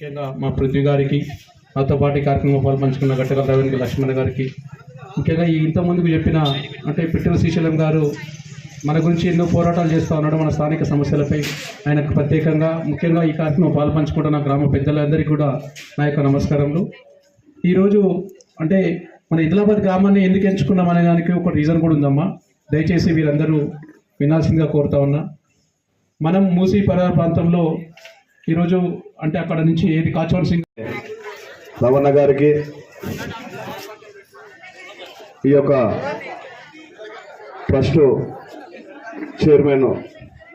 ముఖ్యంగా మా పృథ్వీ గారికి మాతో పాటు కార్యక్రమం పాల్పంచుకున్న గట్టగా రవీంద్ర లక్ష్మణ్ గారికి. ముఖ్యంగా ఈ ఇంతకుముందుకు చెప్పిన అంటే పిట్టల శ్రీశైలం గారు మన గురించి ఎన్నో పోరాటాలు చేస్తూ ఉన్నాడు మన స్థానిక సమస్యలపై. ఆయనకు ప్రత్యేకంగా ముఖ్యంగా ఈ కార్యక్రమం పాల్పంచుకుంటున్న గ్రామ పెద్దలందరికీ కూడా నా యొక్క నమస్కారములు. ఈరోజు అంటే మన ఇదిలాబాద్ గ్రామాన్ని ఎందుకు ఎంచుకున్నాం అనే దానికి ఒక రీజన్ కూడా ఉందమ్మా. దయచేసి వీరందరూ వినాల్సిందిగా కోరుతా ఉన్నా. మనం మూసీ పర ప్రాంతంలో ఈరోజు అంటే అక్కడ నుంచి ఏది కాచవలసి సింగ్ రమణ గారికి ఈ యొక్క ట్రస్ట్ చైర్మన్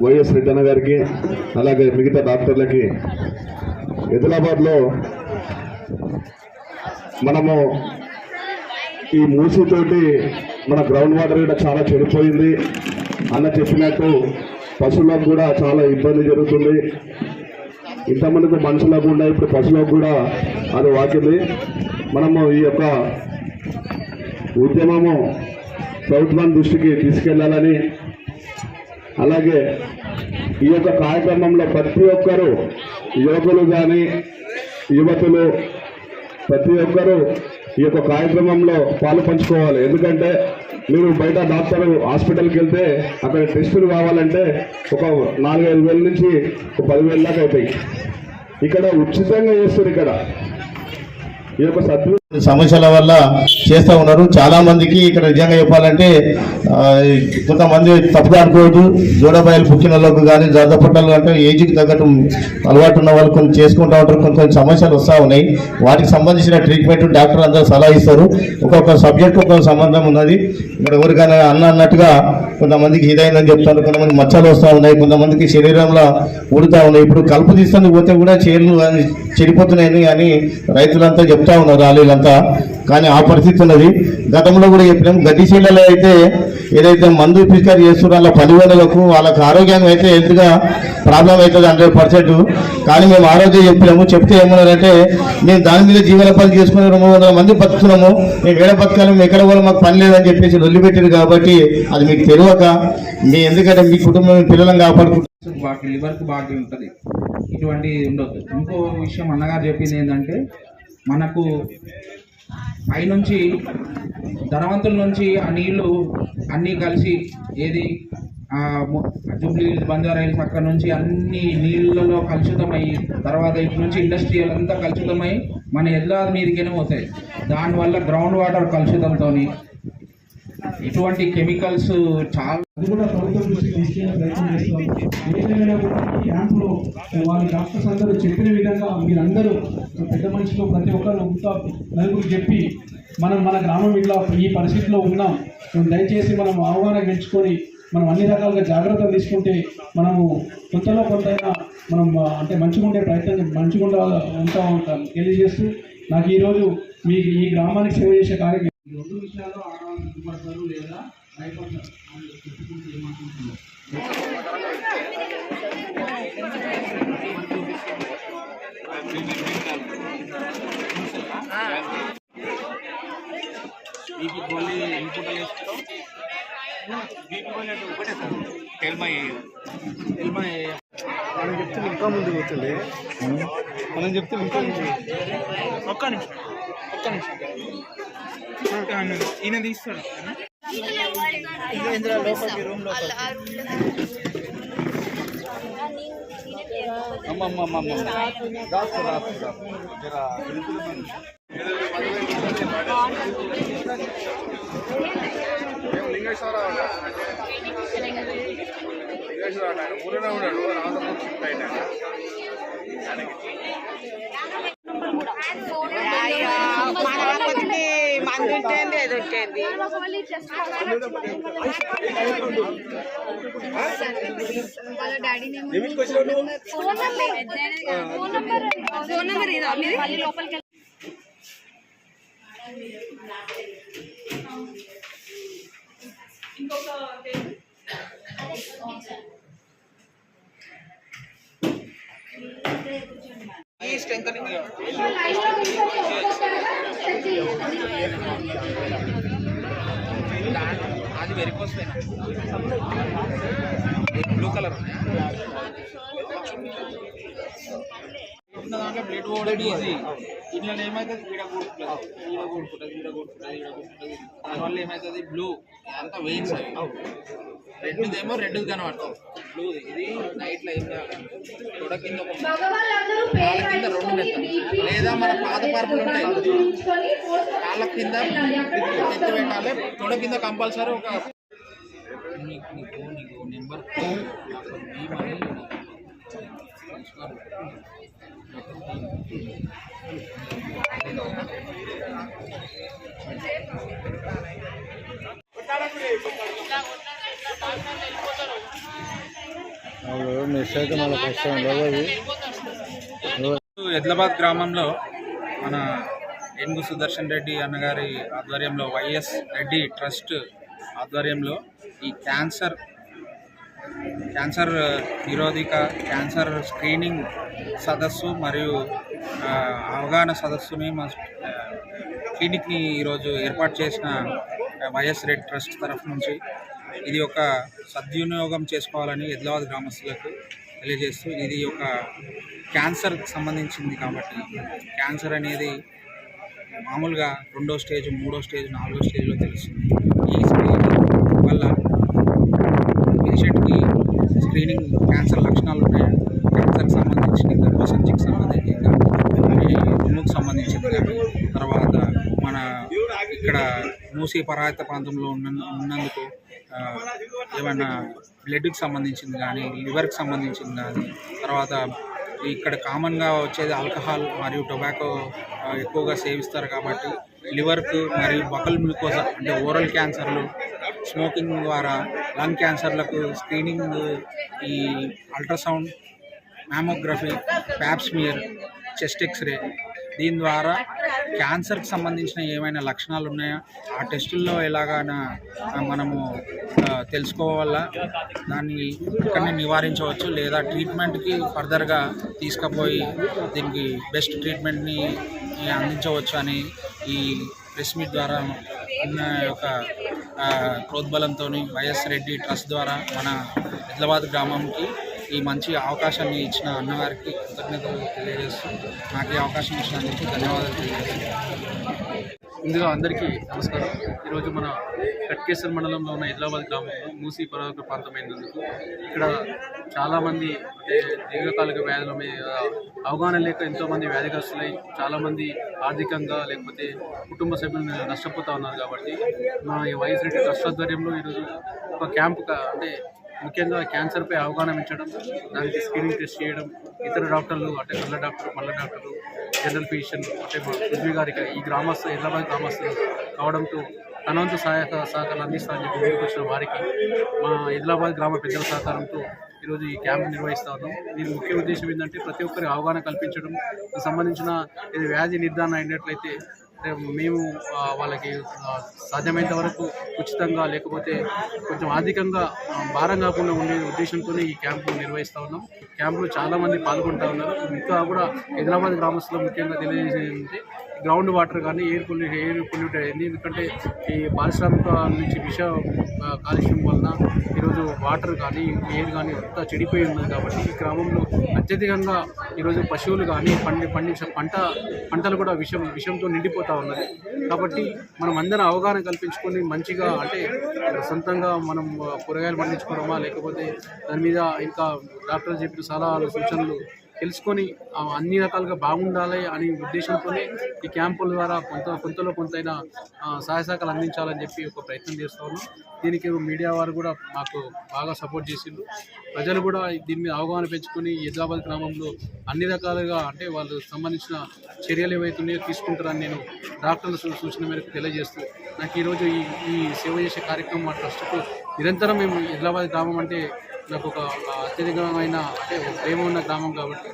వైఎస్ రెడ్డన్న గారికి అలాగే మిగతా డాక్టర్లకి హైదరాబాద్లో మనము ఈ మూసితోటి మన గ్రౌండ్ వాటర్ కూడా చాలా చెడిపోయింది. అన్న చెప్పినట్టు పశువులకు కూడా చాలా ఇబ్బంది జరుగుతుంది. ఇంతమందికి మనుషులకు కూడా ఇప్పుడు పశువులకు కూడా అది వాకింది. మనము ఈ యొక్క ఉద్యమము ప్రభుత్వం దృష్టికి తీసుకెళ్ళాలని అలాగే ఈ యొక్క కార్యక్రమంలో ప్రతి ఒక్కరూ యువకులు కానీ యువతులు ప్రతి ఒక్కరూ ఈ యొక్క కార్యక్రమంలో పాలు పంచుకోవాలి. ఎందుకంటే మీరు బయట డాక్టర్ హాస్పిటల్కి వెళ్తే అక్కడ టెస్టులు కావాలంటే ఒక నాలుగైదు వేల నుంచి ఒక పదివేల దాకా అవుతాయి ఇక్కడ ఉచితంగా చేస్తారు ఇక్కడ. ఇది ఒక సద్దు సమస్యల వల్ల చేస్తూ ఉన్నారు. చాలా మందికి ఇక్కడ నిజంగా చెప్పాలంటే కొంతమంది తప్పుగా అనుకోవద్దు. జోడబాయిలు పుట్టిన కానీ జర్దపట్టలు అంటే ఏజ్కి తగ్గట్టు అలవాటు ఉన్న వాళ్ళు కొన్ని చేసుకుంటూ ఉంటారు. కొన్ని కొన్ని సమస్యలు వస్తూ ఉన్నాయి. వాటికి సంబంధించిన ట్రీట్మెంట్ డాక్టర్ అందరూ సలహా ఇస్తారు. ఒక్కొక్క సబ్జెక్ట్ ఒక్కొక్క సంబంధం ఉన్నది. ఇక్కడ ఎవరికైనా అన్న అన్నట్టుగా కొంతమందికి ఇదైందని చెప్తారు. కొంతమంది మచ్చలు వస్తూ ఉన్నాయి. కొంతమందికి శరీరంలో ఉడుతూ ఉన్నాయి. ఇప్పుడు కలుపు తీస్తుంది పోతే కూడా చేళ్ళు అని చెడిపోతున్నాయని అని రైతులంతా చెప్తా ఉన్నారు ర్యాలీలంతా కానీ ఆ పరిస్థితి ఉన్నది. గతంలో కూడా చెప్పినాం. గడ్డి అయితే ఏదైతే మందు పిచికారి చేస్తున్న వాళ్ళ పదివేలకు వాళ్ళకి ఆరోగ్యం అయితే హెల్త్గా ప్రాబ్లం అవుతుంది హండ్రెడ్ పర్సెంట్. కానీ మేము ఆరోగ్యం చెప్పినాము. చెప్తే ఏమన్నారంటే మేము దాని మీద జీవనోపాధి చేసుకుని రెండు వందల మంది బతుకున్నాము మేము ఏడ బతకాలి మేము ఎక్కడ కూడా మాకు పని లేదని చెప్పేసి వదిలిపెట్టారు కాబట్టి అది మీకు తెలియక మీ ఎందుకంటే మీ కుటుంబం పిల్లలను కాపాడుకుంటారు లివర్కి బాగా ఉంటుంది. ఇటువంటి ఉండొద్దు. ఇంకో విషయం అన్నగారు చెప్పింది ఏంటంటే మనకు పైనుంచి ధనవంతుల నుంచి ఆ నీళ్ళు అన్నీ కలిసి ఏది ఆ ము- జూబ్లీ బంజారా హిల్స్ అక్కడ నుంచి అన్ని నీళ్ళలో కలుషితమై తర్వాత ఇటు నుంచి ఇండస్ట్రియల్ అంతా కలుషితమై మన ఎల్లాది మీదకైనా పోతాయి. దానివల్ల గ్రౌండ్ వాటర్ కలుషితంతో ఇటువంటి కెమికల్స్ చాలా అది కూడా ప్రభుత్వం దృష్టికి తీసుకెళ్ళే ప్రయత్నం చేస్తాం ఏదైనా క్యాంపులో వాళ్ళ డాక్టర్స్ అందరూ చెప్పిన విధంగా మీరందరూ పెద్ద మనుషులు ప్రతి ఒక్కరు ఇంకా నలుగురు చెప్పి మనం మన గ్రామం ఇట్లా ఈ పరిస్థితిలో ఉన్నాం. దయచేసి మనం అవగాహన పెంచుకొని మనం అన్ని రకాలుగా జాగ్రత్తలు తీసుకుంటే మనము కొంతలో కొంతైనా మనం అంటే మంచిగా ఉండే ప్రయత్నం మంచిగా ఉండ ఉంటా ఉంటాం. తెలియజేస్తూ నాకు ఈరోజు మీ ఈ గ్రామానికి సేవ చేసే కార్యక్రమం ఈ రెండు విషయాల్లో ఆడవాళ్ళు సిగ్గుపడతారు లేదా భయపడతారు. అని చెప్పుకుంటూ ఏమనుకుంటున్నారు బీపీ గోళీ బీపీ గోళీ అంటే ఒకటే సార్. ఎల్మై. మనం చెప్తే ఇంకా ముందు పోతుంది. మనం చెప్తే ఇంకా ముందు ఒక్క నిమిషం. ఒక్క నిమిషం. ఈయన తీస్తాడు. లింగేశ్వర లింగేశ్వర ఆయన ఊరిలో ఉన్నాడు రామతమ్మ షిఫ్ట్ మంది అది ఏది ఉంటుంది phone number phone number phone number ఇదా మీరు మళ్ళీ లోపలికి ఈ స్ట్రెంగ్ అది వెరికోస్ బ్లూ కలర్ కొట్టిన దాంట్లో బ్లడ్ పోవడం ఈజీ దీనిలో ఏమవుతుంది ఈడ కొడుకుంటుంది ఈడ కొడుకుంటుంది ఈడ కొడుకుంటుంది ఈడ కొడుకుంటుంది దానివల్ల ఏమవుతుంది బ్లూ అంతా వెయిన్స్ అవి red ఏమో రెడ్ కనబడుతుంది. బ్లూ ఇది నైట్లో ఏం చేయాలంటే తొడ కింద రెండు లేదా మన పాత పరుపులు ఉంటాయి. కాళ్ళ కింద ఎత్తి పెట్టాలి. తొడ కింద కంపల్సరీ ఒక నీకు నీకు నీకు నెంబర్ హైదరాబాద్ గ్రామంలో మన ఏనుగు సుదర్శన్ రెడ్డి అన్నగారి ఆధ్వర్యంలో వైఎస్ రెడ్డి ట్రస్ట్ ఆధ్వర్యంలో ఈ క్యాన్సర్ క్యాన్సర్ నిరోధిక క్యాన్సర్ స్క్రీనింగ్ సదస్సు మరియు అవగాహన సదస్సుని మా క్లినిక్ని ఈరోజు ఏర్పాటు చేసిన వైఎస్ రెడ్డి ట్రస్ట్ తరఫు నుంచి ఇది ఒక సద్వినియోగం చేసుకోవాలని ఎద్లాబాద్ గ్రామస్తులకు తెలియజేస్తూ ఇది ఒక క్యాన్సర్కి సంబంధించింది కాబట్టి క్యాన్సర్ అనేది మామూలుగా రెండో స్టేజ్ మూడో స్టేజ్ నాలుగో స్టేజ్లో తెలుస్తుంది. ఈ స్క్రీనింగ్ వల్ల పేషెంట్కి స్క్రీనింగ్ క్యాన్సర్ లక్షణాలు ఉన్నాయి క్యాన్సర్కి సంబంధించింది గర్భసంచికి సంబంధించింది కానీ సంబంధించింది కానీ తర్వాత మన ఇక్కడ మూసీ పరాయత ప్రాంతంలో ఉన్న ఉన్నందుకు ఏమన్నా ఏమైనా బ్లడ్కి సంబంధించింది కానీ లివర్కి సంబంధించింది కానీ తర్వాత ఇక్కడ కామన్గా వచ్చేది ఆల్కహాల్ మరియు టొబాకో ఎక్కువగా సేవిస్తారు కాబట్టి లివర్కు మరియు బకల్ మ్యూకోజ అంటే ఓరల్ క్యాన్సర్లు స్మోకింగ్ ద్వారా లంగ్ క్యాన్సర్లకు స్క్రీనింగ్ ఈ ultrasound mammography pap smear chest X ray దీని ద్వారా క్యాన్సర్కి సంబంధించిన ఏమైనా లక్షణాలు ఉన్నాయా? ఆ టెస్టుల్లో ఎలాగైనా మనము తెలుసుకోవాలా తెలుసుకోవాల? దాన్ని ఇక్కడనే నివారించవచ్చు లేదా ట్రీట్మెంట్కి ఫర్దర్గా తీసుకుపోయి దీనికి బెస్ట్ ట్రీట్మెంట్ని అందించవచ్చు అని ఈ ప్రెస్ మీట్ ద్వారా ఉన్న యొక్క ఆ, ప్రోద్బలంతో వైఎస్ రెడ్డి ట్రస్ట్ ద్వారా మన హైదరాబాద్ గ్రామంకి ఈ మంచి అవకాశాన్ని ఇచ్చిన అన్నగారికి కృతజ్ఞతలు తెలియజేస్తూ నాకు ఈ అవకాశం ఇచ్చినందుకు ధన్యవాదాలు తెలియజేస్తాను ముందుగా అందరికీ నమస్కారం. ఈరోజు మన కట్కేశ్వర్ మండలంలో ఉన్న హైదరాబాద్ గ్రామంలో మూసీ పర్వత ప్రాంతమైనందుకు ఇక్కడ చాలామంది అంటే దీర్ఘకాలిక వ్యాధుల మీద అవగాహన లేక ఎంతోమంది వ్యాధిగ్రస్తులై చాలామంది ఆర్థికంగా లేకపోతే కుటుంబ సభ్యులు నష్టపోతూ ఉన్నారు కాబట్టి మా ఈ వైఎస్ రెడ్డి ట్రస్ట్ ఆధ్వర్యంలో ఈరోజు ఒక క్యాంప్ అంటే ముఖ్యంగా క్యాన్సర్పై అవగాహన పెంచడం దానికి స్క్రీనింగ్ టెస్ట్ చేయడం ఇతర డాక్టర్లు అంటే కళ్ళ డాక్టర్ పళ్ళ డాక్టర్లు జనరల్ ఫిజిషియన్ అంటే మా పృథ్వీ గారికి ఈ గ్రామస్తు హైదరాబాద్ గ్రామస్తులు కావడంతో తన వంతు సహాయక సహకారాలు అందిస్తానని చెప్పి ముందుకు వచ్చిన వారికి మా హైదరాబాద్ గ్రామ పెద్దల సహకారంతో ఈరోజు ఈ క్యాంప్ నిర్వహిస్తాను దీని ముఖ్య ఉద్దేశం ఏంటంటే ప్రతి ఒక్కరి అవగాహన కల్పించడం సంబంధించిన ఇది వ్యాధి నిర్ధారణ అయినట్లయితే మేము వాళ్ళకి సాధ్యమైనంత వరకు ఉచితంగా లేకపోతే కొంచెం ఆర్థికంగా భారం కాకుండా ఉండే ఉద్దేశంతో ఈ క్యాంపు నిర్వహిస్తూ ఉన్నాం. క్యాంపులో చాలామంది పాల్గొంటూ ఉన్నారు. ఇంకా కూడా హైదరాబాద్ గ్రామస్తులు ముఖ్యంగా తెలియజేసేది ఏంటంటే గ్రౌండ్ వాటర్ కానీ ఎయిర్ పొల్యూషన్ ఎయిర్ పొల్యూట్ అయింది ఎందుకంటే ఈ పారిశ్రామిక నుంచి విష కాలుష్యం వలన ఈరోజు వాటర్ కానీ ఎయిర్ కానీ అంతా చెడిపోయి ఉన్నది కాబట్టి ఈ గ్రామంలో అత్యధికంగా ఈరోజు పశువులు కానీ పండి పండించిన పంట పంటలు కూడా విషం విషంతో నిండిపోతూ ఉన్నది. కాబట్టి మనం అందరం అవగాహన కల్పించుకొని మంచిగా అంటే సొంతంగా మనం కూరగాయలు పండించుకోవడమా లేకపోతే దాని మీద ఇంకా డాక్టర్లు చెప్పిన సలహాలు సూచనలు తెలుసుకొని అన్ని రకాలుగా బాగుండాలి అనే ఉద్దేశంతోనే ఈ క్యాంపుల ద్వారా కొంత కొంతలో కొంతైనా ఆ, సహాయ అందించాలని చెప్పి ఒక ప్రయత్నం చేస్తూ ఉన్నాం. దీనికి మీడియా వారు కూడా మాకు బాగా సపోర్ట్ చేసిండ్రు. ప్రజలు కూడా దీని మీద అవగాహన పెంచుకొని హైదరాబాద్ గ్రామంలో అన్ని రకాలుగా అంటే వాళ్ళు సంబంధించిన చర్యలు ఏవైతున్నాయో తీసుకుంటారని నేను డాక్టర్ల సూచన మేరకు తెలియజేస్తూ నాకు ఈరోజు ఈ ఈ సేవ చేసే కార్యక్రమం మా ట్రస్ట్కు నిరంతరం మేము హైదరాబాద్ గ్రామం అంటే నాకు ఒక అత్యధికమైన అంటే ప్రేమ ఉన్న గ్రామం కాబట్టి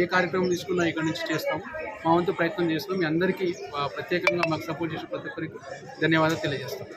ఏ కార్యక్రమం తీసుకున్నా ఇక్కడ నుంచి చేస్తాం. మా వంతు ప్రయత్నం చేస్తాం మీ అందరికీ ప్రత్యేకంగా మాకు సపోర్ట్ చేసిన ప్రతి ఒక్కరికి ధన్యవాదాలు తెలియజేస్తాం.